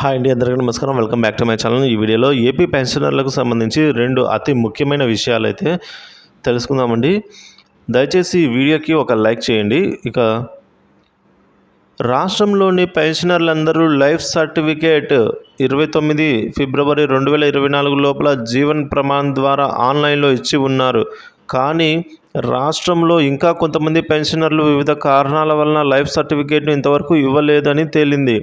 Hi అండి అందరికీ నమస్కారం. Welcome back to my channel. ఈ వీడియోలో ఏపీ పెన్షనర్లకు సంబంధించి రెండు అతి ముఖ్యమైన విషయాలు అయితే తెలుసుకుందామండి. దయచేసి ఈ వీడియోకి ఒక లైక్ చేయండి. ఇక రాష్ట్రంలోని పెన్షనర్లందరూ లైఫ్ సర్టిఫికేట్ ఇరవై తొమ్మిది ఫిబ్రవరి రెండు వేల ఇరవై నాలుగు లోపల జీవన్ ప్రమాణ్ ద్వారా ఆన్లైన్లో ఇచ్చి ఉన్నారు. కానీ రాష్ట్రంలో ఇంకా కొంతమంది పెన్షనర్లు వివిధ కారణాల వలన లైఫ్ సర్టిఫికేట్ను ఇంతవరకు ఇవ్వలేదని తేలింది.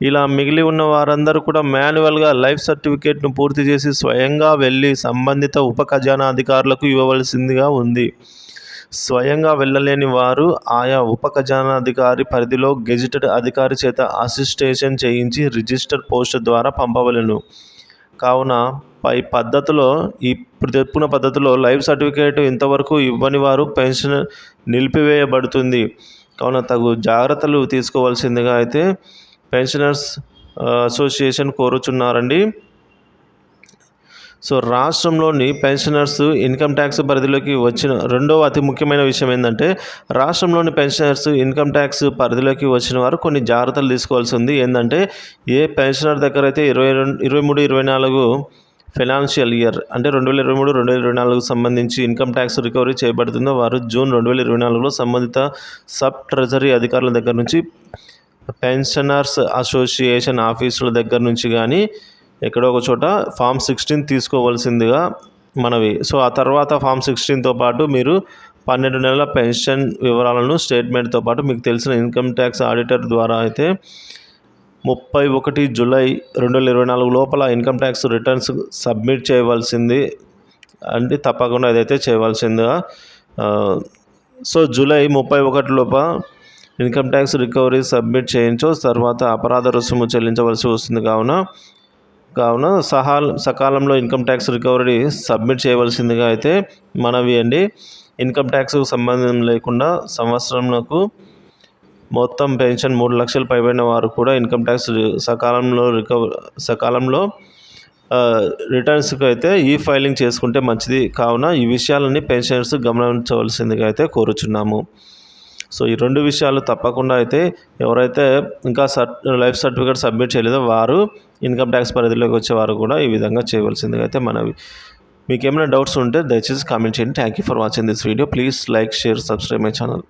ఇలా మిగిలి ఉన్న వారందరూ కూడా మాన్యువల్గా లైఫ్ సర్టిఫికేట్ను పూర్తి చేసి స్వయంగా వెళ్ళి సంబంధిత ఉప ఖజానా అధికారులకు ఇవ్వవలసిందిగా ఉంది. స్వయంగా వెళ్ళలేని వారు ఆయా ఉప ఖజానా అధికారి పరిధిలో గెజిటెడ్ అధికారి చేత అసిస్టేషన్ చేయించి రిజిస్టర్ పోస్ట్ ద్వారా పంపవలను. కావున పై పద్ధతిలో ఈ చెప్పిన పద్ధతిలో లైఫ్ సర్టిఫికేట్ ఇంతవరకు ఇవ్వని వారు పెన్షన్ నిలిపివేయబడుతుంది. కావున తగు జాగ్రత్తలు తీసుకోవాల్సిందిగా అయితే పెన్షనర్స్ అసోసియేషన్ కోరుచున్నారండి. సో రాష్ట్రంలోని పెన్షనర్స్ ఇన్కమ్ ట్యాక్స్ పరిధిలోకి వచ్చిన రెండవ అతి ముఖ్యమైన విషయం ఏంటంటే రాష్ట్రంలోని పెన్షనర్స్ ఇన్కమ్ ట్యాక్స్ పరిధిలోకి వచ్చిన వారు కొన్ని జాగ్రత్తలు తీసుకోవాల్సి ఉంది. ఏంటంటే ఏ పెన్షనర్ దగ్గర అయితే ఇరవై రెండు ఇరవై మూడు ఇరవై నాలుగు ఫైనాన్షియల్ ఇయర్ అంటే రెండు వేల ఇరవై మూడు రెండు వేల ఇరవై నాలుగు సంబంధించి ఇన్కమ్ ట్యాక్స్ రికవరీ చేయబడుతుందో వారు జూన్ రెండు వేల ఇరవై నాలుగులో సంబంధిత సబ్ ట్రెజరీ అధికారుల దగ్గర నుంచి పెన్షనర్స్ అసోసియేషన్ ఆఫీసుల దగ్గర నుంచి కానీ ఎక్కడో ఒక చోట ఫామ్ సిక్స్టీన్ తీసుకోవాల్సిందిగా మనవి. సో ఆ తర్వాత ఫామ్ సిక్స్టీన్తో పాటు మీరు పన్నెండు నెలల పెన్షన్ వివరాలను స్టేట్మెంట్తో పాటు మీకు తెలిసిన ఇన్కమ్ ట్యాక్స్ ఆడిటర్ ద్వారా అయితే ముప్పై ఒకటి జూలై రెండు వేల ఇరవై నాలుగు లోపల ఇన్కమ్ ట్యాక్స్ రిటర్న్స్ సబ్మిట్ చేయవలసింది అంటే తప్పకుండా ఇదైతే చేయవలసిందిగా సో జూలై ముప్పై ఒకటి లోపల ఇన్కమ్ ట్యాక్స్ రికవరీ సబ్మిట్ చేయించు తర్వాత అపరాధ రుసుము చెల్లించవలసి వస్తుంది. కావున కావున సహా సకాలంలో ఇన్కమ్ ట్యాక్స్ రికవరీ సబ్మిట్ చేయవలసిందిగా అయితే మనవి అండి. ఇన్కమ్ ట్యాక్స్కు సంబంధం లేకుండా సంవత్సరంలో మొత్తం పెన్షన్ మూడు లక్షలు పైబడిన వారు కూడా ఇన్కమ్ ట్యాక్స్ సకాలంలో రికవర్ సకాలంలో రిటర్న్స్కి అయితే ఈ ఫైలింగ్ చేసుకుంటే మంచిది. కావున ఈ విషయాలన్నీ పెన్షనర్స్ గమనించవలసిందిగా అయితే కోరుచున్నాము. సో ఈ రెండు విషయాలు తప్పకుండా అయితే ఎవరైతే ఇంకా సర్ లైఫ్ సర్టిఫికేట్ సబ్మిట్ చేయలేదో వారు ఇన్కమ్ ట్యాక్స్ పరిధిలోకి వచ్చేవారు కూడా ఈ విధంగా చేయవలసిందిగా అయితే మనవి మీకు ఏమైనా డౌట్స్ ఉంటే దయచేసి కామెంట్ చేయండి. Thank you for watching this video please like share subscribe my channel